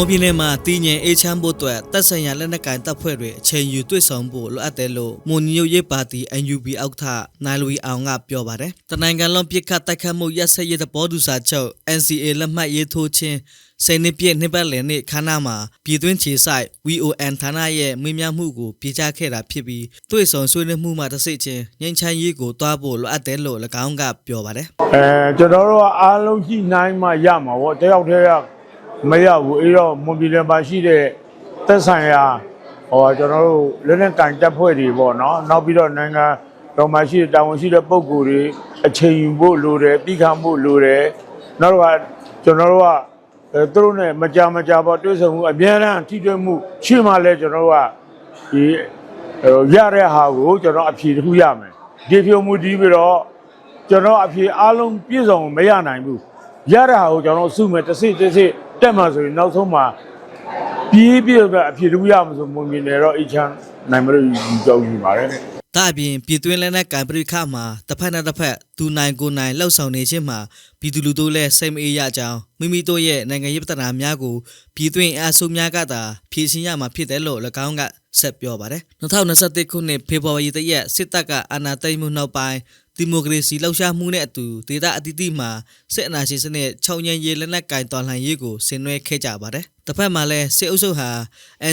မော်ပြည်နယ်မှာတည်ငြိမ်အေးချမ်းဖို့အတွက်တပ်ဆိုင်ရာလက်နက်ကိုင်တပ်ဖွဲ့တွေအချိန်ယူတွေ့ဆုံဖို့လိုအပ်တယ်လို့မွန်ညိုရေးပါတီ NUB အောက်ထနိုင်လူအောင်ကပြောပါတယ်။တနိုင်ငံလုံးပြစ်ခတ်တိုက်ခတ်မှုရက်စက်ရေးသဘောတူစာချုပ် NCA လက်မှတ်ရေးထိုးခြင်းစိန်နှစ်ပြည့်နှစ်ပတ်လည်နေ့ခမ်းနားမှာပြည်တွင်းခြေဆိုင် VON ဌာနရဲ့မင်းများမှုကိုပြေချခဲ့တာဖြစ်ပြီးတွေ့ဆုံဆွေးနွေးမှုမှတစ်စိတ်ချင်းငြိမ်းချမ်းရေးကိုတွားဖို့လိုအပ်တယ်လို့၎င်းကပြောပါတယ်။အဲကျွန်တော်တို့ကအားလုံးရှိနိုင်မှရမှာဗောတယောက်တည်းက မရဘူးအဲ့တော့မွန်ပြည်နယ်မှာရှိတဲ့သက်ဆိုင်ရာဟောကျွန်တော်တို့လက်နက်ကင်တပ်ဖွဲ့တွေပေါ့နော်နောက်ပြီးတော့နိုင်ငံတော်မှာရှိတဲ့တာဝန်ရှိတဲ့ပုံကိုယ်တွေအချိန်ယူဖို့လိုတယ်ပြီးခံဖို့လိုတယ်နောက်တော့ကကျွန်တော်တို့ကအဲသူတို့နဲ့မကြမကြပေါ့တွေ့ဆုံမှုအများအားထိတွေ့မှုရှိမှလဲကျွန်တော်တို့ကဒီဟိုရတဲ့ဟာကိုကျွန်တော်အဖြေတစ်ခုရမယ်ဒီဖြိုမှုဒီပြီးတော့ကျွန်တော်အဖြေအားလုံးပြည့်စုံမရနိုင်ဘူးရတဲ့ဟာကိုကျွန်တော်စုမယ်တစ်စိတစ်စိ တက်မှဆိုရင်နောက်ဆုံးမှာပြေးပြေးပဲအဖြေတစ်ခုရမှာဆိုမွန်မြင်တယ်တော့အချမ်းနိုင်မလို့ယူကြောင်းယူပါတယ်ဒါအပြင်ပြည်တွင်းလက်နက်ကံပရိခမှာတစ်ဖက်နဲ့တစ်ဖက်သူနိုင်ကိုနိုင်လှုပ်ဆောင်နေခြင်းမှာပြည်သူလူထုလည်းစိတ်မအေးရကြောင်းမိမိတို့ရဲ့နိုင်ငံရေးပဋ္ဌာန်းများကိုပြည်တွင်းအဆိုးများကသာဖြည့်ဆင်းရမှာဖြစ်တယ်လို့၎င်းကဆက်ပြောပါတယ်2021ခုနှစ်ဖေဖော်ဝါရီတရက်စစ်တပ်ကအာဏာသိမ်းမှုနောက်ပိုင်း ဒီမိုကရေစီလှောက်ရှားမှုနဲ့အတူဒေသအသီးသီးမှာစစ်အာဏာရှင်စနစ်ခြုံငင်းရေးလက်နက်ကင်တော်လှန်ရေးကိုဆင်နွှဲခဲ့ကြပါတယ်။တစ်ဖက်မှာလည်းစစ်အုပ်စုဟာ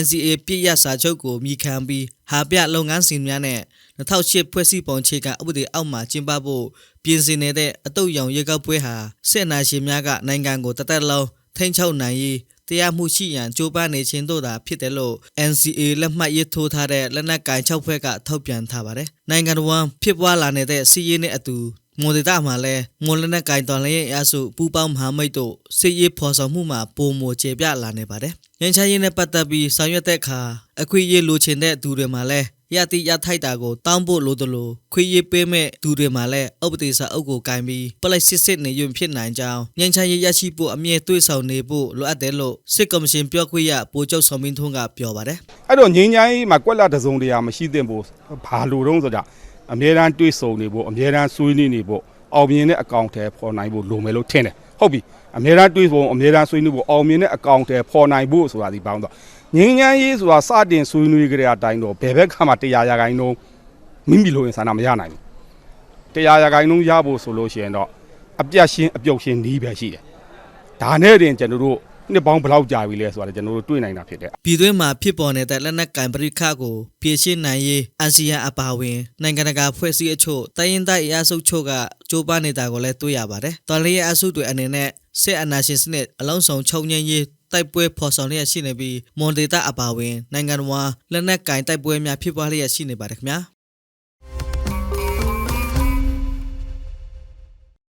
NCA ပြည့်ရစာချုပ်ကိုမြီခံပြီးဟာပြလုပ်ငန်းစဉ်များနဲ့2008ဖွဲ့စည်းပုံခြေကဥပဒေအောက်မှာကျင်းပဖို့ပြင်ဆင်နေတဲ့အတုတ်ရောင်ရေကောက်ပွဲဟာစစ်အာဏာရှင်များကနိုင်ငံကိုတသက်လုံးထိန်းချုပ်နိုင်ရေး တရားမှုရှိရန်ကြိုးပမ်းနေခြင်းတို့သာဖြစ်တယ်လို့ NCA လက်မှတ်ရေးထိုးထားတဲ့လက်နက်ကင်6ဖွဲ့ကထုတ်ပြန်ထားပါတယ်။နိုင်ငံတော်ဝန်ဖြစ်ပွားလာနေတဲ့စီးရေးနဲ့အတူ မွန်ဒေတာမှာလည်းမွန်လက်နက်ကင်တော်လည်းအစုပူပေါင်းမဟာမိတ်တို့စစ်ရေးဖော်ဆောင်မှုမှာပုံမကျေပြလာနေပါတယ်။ငင်းချရေးနဲ့ပတ်သက်ပြီးဆောင်ရွက်တဲ့အခါအခွင့်အရေးလိုချင်တဲ့သူတွေမှာလည်းရတိရထိုက်တာကိုတောင်းဖို့လိုသလိုခွေးရေးပေးမဲ့သူတွေမှာလည်းဥပဒေစာအုပ်ကိုကင်ပြီးပလိုက်စစ်စစ်နေရင်ဖြစ်နိုင်ကြောင်းငင်းချရေးရရှိဖို့အမြဲတွေးဆောင်နေဖို့လိုအပ်တယ်လို့စစ်ကော်မရှင်ပြောခွင့်ရပိုချုပ်ဆောင်မင်းထွန်းကပြောပါတယ်အဲ့တော့ငင်းချိုင်းမှာကွက်လက်တစ်စုံတရာမရှိသင့်ဘူးဘာလို့တုံးဆိုကြ အမြဲတမ်းတွေးဆုံနေဖို့အမြဲတမ်းဆွေးနွေးနေဖို့အောင်မြင်တဲ့အကောင့်ထဲပေါ်နိုင်ဖို့လိုမယ်လို့ထင်တယ်ဟုတ်ပြီအမြဲတမ်းတွေးဆုံအမြဲတမ်းဆွေးနွေးဖို့အောင်မြင်တဲ့အကောင့်ထဲပေါ်နိုင်ဖို့ဆိုတာဒီပေါင်းတော့ငင်းချိုင်းရေးဆိုတာစတင်ဆွေးနွေးကြတဲ့အတိုင်းတော့ဘယ်ဘက်ကမှတရားရဂိုင်းလုံးမိမိလိုရင်ဆန္ဒမရနိုင်ဘူးတရားရဂိုင်းလုံးရဖို့ဆိုလို့ရှိရင်တော့အပြတ်ရှင်းအပြုတ်ရှင်းနီးပဲရှိတယ်ဒါနဲ့တင်ကျွန်တော်တို့ နှစ်ပေါင်းဘယ်လောက်ကြာပြီလဲဆိုတာကျွန်တော်တို့တွေ့နိုင်တာဖြစ်တယ်ပြည်တွင်းမှာဖြစ်ပေါ်နေတဲ့လက်နက်ကင်ပရိခကိုဖြည့်ရှင်းနိုင်ရေးအာဆီယံအပါအဝင်နိုင်ငံတကာဖွဲ့စည်းအချို့တိုင်းရင်းသားအရာစုချို့ကကြိုးပမ်းနေတာကိုလည်းတွေ့ရပါတယ်။တော်လေးရဲ့အစုတွေအနေနဲ့စစ်အာဏာရှင်စနစ်အလုံးစုံချုပ်ငြိမ်းရေးတိုက်ပွဲဖော်ဆောင်လျက်ရှိနေပြီးမွန်ဒေတာအပါအဝင်နိုင်ငံတော်လက်နက်ကင်တိုက်ပွဲများဖြစ်ပွားလျက်ရှိနေပါတယ်ခင်ဗျာ။